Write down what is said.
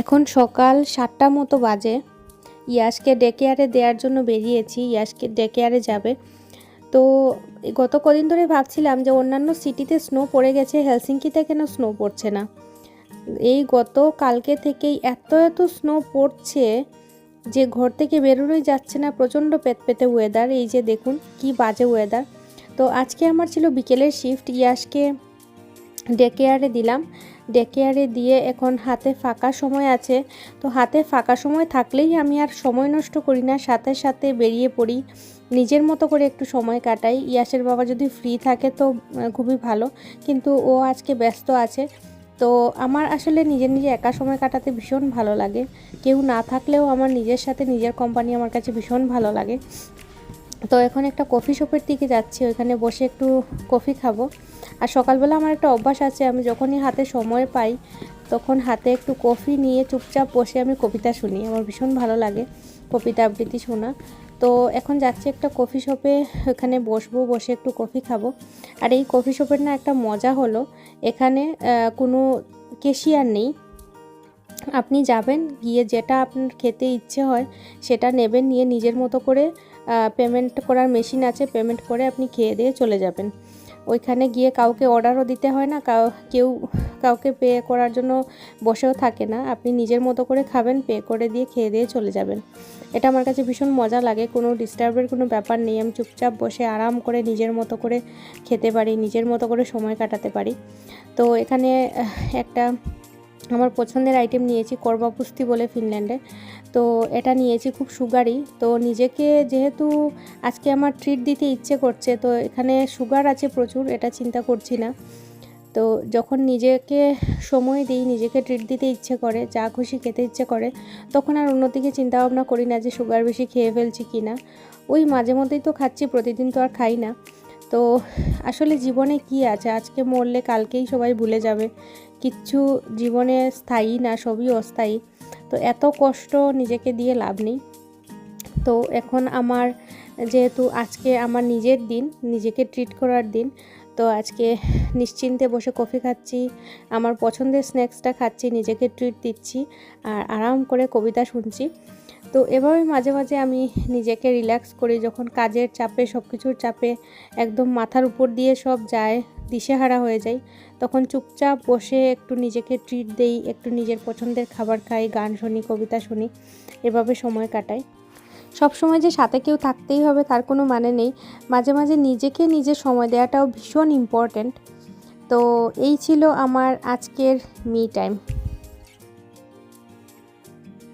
এখন সকাল সাতটা মতো বাজে। ইয়াসকে ডেকে আরে দেওয়ার জন্য বেরিয়েছি ইয়াসকে ডেকে আরে যাবে। তো গত কদিন ধরে ভাবছিলাম যে অন্যান্য সিটিতে স্নো পড়ে গেছে, হেলসিঙ্কিতে কেন স্নো পড়ছে না? এই গত কালকে থেকেই এত এত স্নো পড়ছে যে ঘর থেকে বেরোনোই যাচ্ছে না, প্রচণ্ড পেত পেতে ওয়েদার এই যে দেখুন কি বাজে ওয়েদার তো আজকে আমার ছিল বিকেলের শিফট ইয়াসকে ডেকে আরে দিলাম। ডেকে আরে দিয়ে এখন হাতে ফাঁকা সময় আছে। তো হাতে ফাঁকা সময় থাকলেই আমি আর সময় নষ্ট করি না, সাথে সাথে বেরিয়ে পড়ি। নিজের মতো করে একটু সময় কাটাই। ইয়াসের বাবা যদি ফ্রি থাকে তো খুবই ভালো। কিন্তু ও আজকে ব্যস্ত আছে। তো আমার আসলে নিজের নিজে একা সময় কাটাতে ভীষণ ভালো লাগে। কেউ না থাকলেও আমার নিজের সাথে নিজের কোম্পানি আমার কাছে ভীষণ ভালো লাগে। তো এখন একটা কফি শপের দিকে যাচ্ছি, ওইখানে বসে একটু কফি খাব। আর সকালবেলা আমার একটা অভ্যাস আছে, আমি যখনই হাতে সময় পাই, তখন হাতে একটু কফি নিয়ে চুপচাপ বসে আমি কবিতা শুনি। আমার ভীষণ ভালো লাগে কবিতা আবৃত্তি শোনা। তো এখন যাচ্ছি একটা কফি শপে ওখানে বসবো, বসে একটু কফি খাব। আর এই কফি শপের না একটা মজা হলো, এখানে কোনো কেশিয়ার নেই। আপনি যাবেন, গিয়ে যেটা আপনার খেতে ইচ্ছে হয়, সেটা নেবেন, নিয়ে নিজের মতো করে পেমেন্ট করার মেশিন আছে পেমেন্ট করে আপনি খেয়ে দিয়ে চলে যাবেন। ওইখানে গিয়ে কাউকে অর্ডারও দিতে হয় না, কাউ, কেউ কাউকে পে করার জন্য বসেও থাকে না। আপনি নিজের মতো করে খাবেন পে করে দিয়ে খেয়ে দিয়ে চলে যাবেন। এটা আমার কাছে ভীষণ মজা লাগে, কোনো ডিস্টার্বের কোনো ব্যাপার নেই। আমি চুপচাপ বসে আরাম করে নিজের মতো করে খেতে পারি, নিজের মতো করে সময় কাটাতে পারি। তো এখানে একটা আমার পছন্দের আইটেম নিয়েছি করবাপুস্তি বলে ফিনল্যান্ডে। তো এটা নিয়েছি খুব সুগারি। তো নিজেকে যেহেতু আজকে আমার ট্রিট দিতে ইচ্ছে করছে, তো এখানে সুগার আছে প্রচুর, এটা চিন্তা করছি না। তো যখন নিজেকে সময় দিই, নিজেকে ট্রিট দিতে ইচ্ছে করে যা খুশি খেতে ইচ্ছে করে, তখন আর অন্যদিকে চিন্তা ভাবনা করি না যে সুগার বেশি খেয়ে ফেলছি কি না ওই মাঝে মধ্যেই তো খাচ্ছি, প্রতিদিন তো আর খাই না। তো আসলে জীবনে কি আছে? আজকে মরলে কালকেই সবাই ভুলে যাবে। কিচ্ছু জীবনে স্থায়ী না, সবই অস্থায়ী। তো এত কষ্ট নিজেকে দিয়ে লাভ নেই। তো এখন আমার যেহেতু আজকে আমার নিজের দিন, নিজেকে ট্রিট করার দিন, তো আজকে নিশ্চিন্তে বসে কফি খাচ্ছি, আমার পছন্দের স্ন্যাক্সটা খাচ্ছি, নিজেকে ট্রিট দিচ্ছি, আর আরাম করে কবিতা শুনছি। তো এভাবে মাঝে মাঝে আমি নিজেকে রিল্যাক্স করি, যখন কাজের চাপে সব কিছুর চাপে একদম মাথার উপর দিয়ে সব যায়, দিশেহারা হয়ে যায় তখন চুপচাপ বসে একটু নিজেকে ট্রিট দেই, একটু নিজের পছন্দের খাবার খাই, গান শুনি, কবিতা শুনি, এভাবে সময় কাটাই। সব সময় যে সাথে কেউ থাকতেই হবে তার কোনো মানে নেই। মাঝে মাঝে নিজেকে নিজে সময় দেওয়াটাও ভীষণ ইম্পর্ট্যান্ট তো এই ছিল আমার আজকের মি টাইম